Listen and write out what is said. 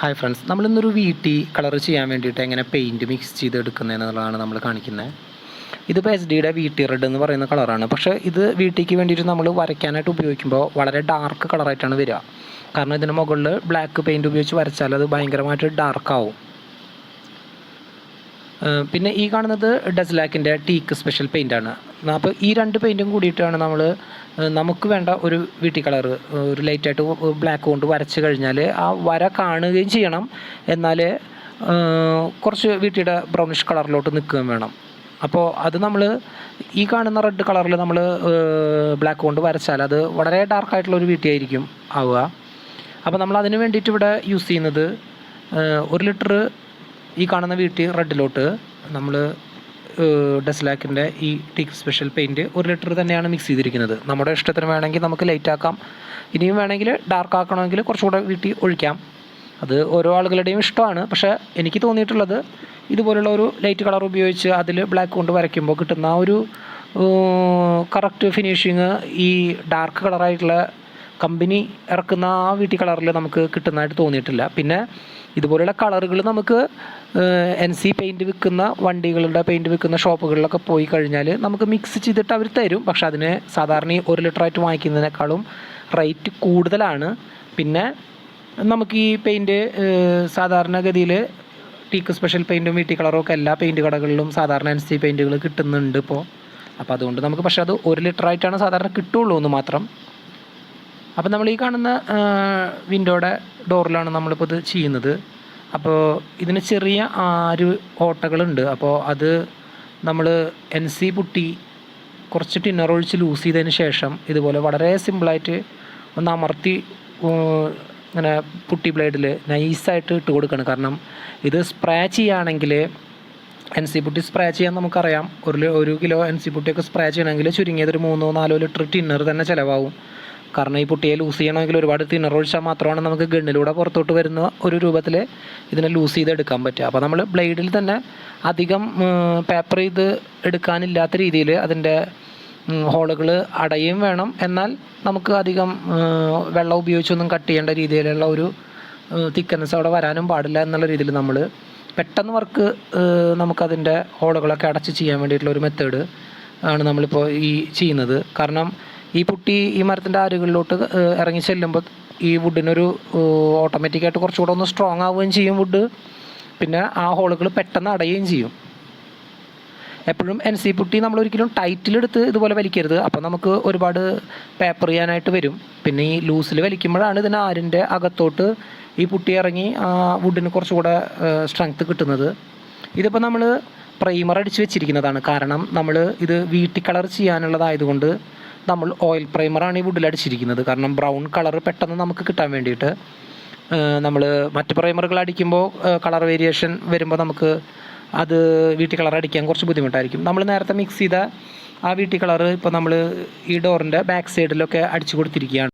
Hi friends നമ്മളിന്നൊരു വീട്ടിൽ colour ചെയ്യാൻ വേണ്ടിയിട്ട് എങ്ങനെ പെയിന്റ് മിക്സ് ചെയ്ത് ചെയ്തെടുക്കുന്നതെന്നുള്ളതാണ് നമ്മൾ കാണിക്കുന്നത്. ഇതിപ്പോൾ എസ് ഡിയുടെ വീട്ടി റെഡ് എന്ന് പറയുന്ന കളറാണ് പക്ഷേ ഇത് വീട്ടിക്ക് വേണ്ടിയിട്ട് നമ്മൾ വരയ്ക്കാനായിട്ട് ഉപയോഗിക്കുമ്പോൾ വളരെ ഡാർക്ക് കളറായിട്ടാണ് വരിക. കാരണം ഇതിന് മുകളിൽ ബ്ലാക്ക് പെയിന്റ് ഉപയോഗിച്ച് വരച്ചാൽ അത് ഭയങ്കരമായിട്ട് ഡാർക്കാവും പിന്നെ ഈ കാണുന്നത് ഡസ്ലാക്കിന്റെ ടീക്ക് സ്പെഷ്യൽ പെയിന്റാണ് അപ്പോൾ ഈ രണ്ട് പെയിന്റും കൂടിയിട്ടാണ് നമ്മൾ നമുക്ക് വേണ്ട ഒരു വീട്ടി കളർ ഒരു ലൈറ്റായിട്ട് ബ്ലാക്ക് കൊണ്ട് വരച്ച് കഴിഞ്ഞാൽ ആ വര കാണുകയും ചെയ്യണം. എന്നാൽ കുറച്ച് വീട്ടിയുടെ ബ്രൗണിഷ് കളറിലോട്ട് നിൽക്കുകയും വേണം. അപ്പോൾ അത് നമ്മൾ ഈ കാണുന്ന റെഡ് കളറിൽ നമ്മൾ ബ്ലാക്ക് കൊണ്ട് വരച്ചാൽ അത് വളരെ ഡാർക്കായിട്ടുള്ള ഒരു വീട്ടിയായിരിക്കും ആവുക. അപ്പോൾ നമ്മൾ അതിന് വേണ്ടിയിട്ട് ഇവിടെ യൂസ് ചെയ്യുന്നത് ഒരു ലിറ്റർ ഈ കാണുന്ന വീട്ടിൽ റെഡിലോട്ട് നമ്മൾ ഡെസ്ലാക്കിന്റെ ഈ ടീക്ക് സ്പെഷ്യൽ പെയിന്റ് ഒരു ലിറ്റർ തന്നെയാണ് മിക്സ് ചെയ്തിരിക്കുന്നത്. നമ്മുടെ ഇഷ്ടത്തിന് വേണമെങ്കിൽ നമുക്ക് ലൈറ്റ് ആക്കാം. ഇനിയും വേണമെങ്കിൽ ഡാർക്ക് ആക്കണമെങ്കിൽ കുറച്ചുകൂടെ വീട്ടിൽ ഒഴിക്കാം. അത് ഓരോ ആളുകളുടെയും ഇഷ്ടമാണ്. പക്ഷേ എനിക്ക് തോന്നിയിട്ടുള്ളത് ഇതുപോലുള്ള ഒരു ലൈറ്റ് കളർ ഉപയോഗിച്ച് അതിൽ ബ്ലാക്ക് കൊണ്ട് വരയ്ക്കുമ്പോൾ കിട്ടുന്ന ആ ഒരു കറക്റ്റ് ഫിനിഷിങ് ഈ ഡാർക്ക് കളറായിട്ടുള്ള കമ്പനി ഇറക്കുന്ന ആ വീട്ടി കളറിൽ നമുക്ക് കിട്ടുന്നതായിട്ട് തോന്നിയിട്ടില്ല. പിന്നെ ഇതുപോലെയുള്ള കളറുകൾ നമുക്ക് എൻ സി പെയിന്റ് വിൽക്കുന്ന വണ്ടികളുടെ പെയിന്റ് വിൽക്കുന്ന ഷോപ്പുകളിലൊക്കെ പോയി കഴിഞ്ഞാൽ നമുക്ക് മിക്സ് ചെയ്തിട്ട് അവർ തരും. പക്ഷെ അതിന് സാധാരണ ഈ ഒരു ലിറ്ററായിട്ട് വാങ്ങിക്കുന്നതിനേക്കാളും റേറ്റ് കൂടുതലാണ്. പിന്നെ നമുക്ക് ഈ പെയിന്റ് സാധാരണഗതിയിൽ ടീക്ക് സ്പെഷ്യൽ പെയിന്റും വീട്ടി കളറും ഒക്കെ എല്ലാ പെയിന്റ് കടകളിലും സാധാരണ എൻ സി പെയിന്റുകൾ കിട്ടുന്നുണ്ട് ഇപ്പോൾ അപ്പോൾ അതുകൊണ്ട് നമുക്ക് പക്ഷേ അത് ഒരു ലിറ്ററായിട്ടാണ് സാധാരണ കിട്ടുള്ളൂ എന്ന് മാത്രം. അപ്പോൾ നമ്മൾ ഈ കാണുന്ന വിൻഡോയുടെ ഡോറിലാണ് നമ്മളിപ്പോൾ ഇത് ചെയ്യുന്നത്. അപ്പോൾ ഇതിന് ചെറിയ ആറ് ഓട്ടകളുണ്ട്. അപ്പോൾ അത് നമ്മൾ എൻ സി പുട്ടി കുറച്ച് ടിന്നർ ഒഴിച്ച് ലൂസ് ചെയ്തതിന് ശേഷം ഇതുപോലെ വളരെ സിമ്പിളായിട്ട് ഒന്ന് അമർത്തി ഇങ്ങനെ പുട്ടി ബ്ലേഡിൽ നൈസായിട്ട് ഇട്ട് കൊടുക്കണം. കാരണം ഇത് സ്പ്രേ ചെയ്യുകയാണെങ്കിൽ എൻ സി പുട്ടി സ്പ്രേ ചെയ്യാൻ നമുക്കറിയാം. ഒരു ഒരു കിലോ എൻ സി പുട്ടിയൊക്കെ സ്പ്രേ ചെയ്യണമെങ്കിൽ ചുരുങ്ങിയത് ഒരു മൂന്നോ നാലോ ലിറ്റർ ടിന്നർ തന്നെ ചിലവാകും. കാരണം ഈ പുട്ടിയെ ലൂസ് ചെയ്യണമെങ്കിൽ ഒരുപാട് തിണറൊഴിച്ചാൽ മാത്രമാണ് നമുക്ക് ഗണ്ണിലൂടെ പുറത്തോട്ട് വരുന്ന ഒരു രൂപത്തിൽ ഇതിനെ ലൂസ് ചെയ്ത് എടുക്കാൻ പറ്റുക. അപ്പോൾ നമ്മൾ ബ്ലേഡിൽ തന്നെ അധികം പേപ്പർ ചെയ്ത് എടുക്കാനില്ലാത്ത രീതിയിൽ അതിന്റെ ഹോളുകൾ അടയും വേണം. എന്നാൽ നമുക്ക് അധികം വെള്ളം ഉപയോഗിച്ചൊന്നും കട്ട് ചെയ്യേണ്ട രീതിയിലുള്ള ഒരു തിക്കനസ് അവിടെ വരാനും പാടില്ല എന്നുള്ള രീതിയിൽ നമ്മൾ പെട്ടെന്ന് വർക്ക് നമുക്കതിന്റെ ഹോളുകളൊക്കെ അടച്ച് ചെയ്യാൻ വേണ്ടിയിട്ടുള്ള ഒരു മെത്തേഡ് ആണ് നമ്മളിപ്പോൾ ഈ ചെയ്യുന്നത്. കാരണം ഈ പുട്ടി ഈ മരത്തിന്റെ ആരുകളിലോട്ട് ഇറങ്ങി ചെല്ലുമ്പോൾ ഈ വുഡിനൊരു ഓട്ടോമാറ്റിക്കായിട്ട് കുറച്ചുകൂടെ ഒന്ന് സ്ട്രോങ് ആവുകയും ചെയ്യും വുഡ് പിന്നെ ആ ഹോളുകൾ പെട്ടെന്ന് അടയുകയും ചെയ്യും. എപ്പോഴും എൻ സി പുട്ടി നമ്മൾ ഒരിക്കലും ടൈറ്റിലെടുത്ത് ഇതുപോലെ വലിക്കരുത്. അപ്പോൾ നമുക്ക് ഒരുപാട് പേപ്പർ ചെയ്യാനായിട്ട് വരും. പിന്നെ ഈ ലൂസിൽ വലിക്കുമ്പോഴാണ് ഇതിന് ആരിന്റെ അകത്തോട്ട് ഈ പുട്ടി ഇറങ്ങി ആ വുഡിന് കുറച്ചുകൂടെ സ്ട്രെങ്ത് കിട്ടുന്നത്. ഇതിപ്പോൾ നമ്മൾ പ്രൈമർ അടിച്ച് വെച്ചിരിക്കുന്നതാണ്. കാരണം നമ്മൾ ഇത് വീട്ടിൽ കളർ ചെയ്യാനുള്ളതായതുകൊണ്ട് നമ്മൾ ഓയിൽ പ്രൈമറാണ് ഈ വുഡിൽ അടിച്ചിരിക്കുന്നത്. കാരണം ബ്രൗൺ കളർ പെട്ടെന്ന് നമുക്ക് കിട്ടാൻ വേണ്ടിയിട്ട് നമ്മൾ മറ്റ് പ്രൈമറുകൾ അടിക്കുമ്പോൾ കളർ വേരിയേഷൻ വരുമ്പോൾ നമുക്ക് അത് വീട്ടിൽ കളർ അടിക്കാൻ കുറച്ച് ബുദ്ധിമുട്ടായിരിക്കും. നമ്മൾ നേരത്തെ മിക്സ് ചെയ്ത ആ വീട്ടിൽ കളർ ഇപ്പോൾ നമ്മൾ ഈ ഡോറിന്റെ ബാക്ക് സൈഡിലൊക്കെ അടിച്ചു കൊടുത്തിരിക്കുകയാണ്.